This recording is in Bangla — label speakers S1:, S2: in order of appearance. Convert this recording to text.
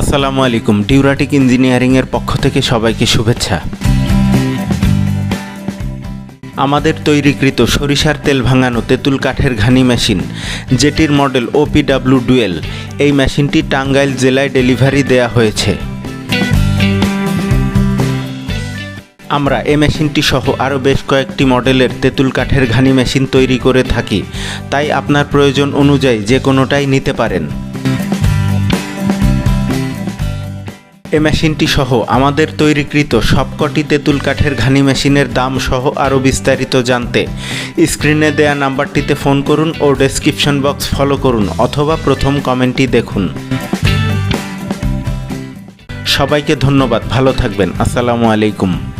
S1: আসসালামু আলাইকুম, ডিউরাটিক ইঞ্জিনিয়ারিংয়ের পক্ষ থেকে সবাইকে শুভেচ্ছা। আমাদের তৈরিকৃত সরিষার তেল ভাঙানো তেঁতুল কাঠের ঘানি মেশিন, যেটির মডেল ওপিডাব্লিউ ডুয়েল, এই মেশিনটি টাঙ্গাইল জেলায় ডেলিভারি দেয়া হয়েছে। আমরা এই মেশিনটি সহ আরও বেশ কয়েকটি মডেলের তেঁতুল কাঠের ঘানি মেশিন তৈরি করে থাকি, তাই আপনার প্রয়োজন অনুযায়ী যে কোনোটাই নিতে পারেন। এ মেশিনটি সহ আমাদের তৈরিকৃত সবকটি তেঁতুল কাঠের ঘানি মেশিনের দাম সহ আরও বিস্তারিত জানতে স্ক্রিনে দেয়া নাম্বারটিতে ফোন করুন ও ডেসক্রিপশন বক্স ফলো করুন অথবা প্রথম কমেন্টটি দেখুন। সবাইকে ধন্যবাদ, ভালো থাকবেন, আসসালামু আলাইকুম।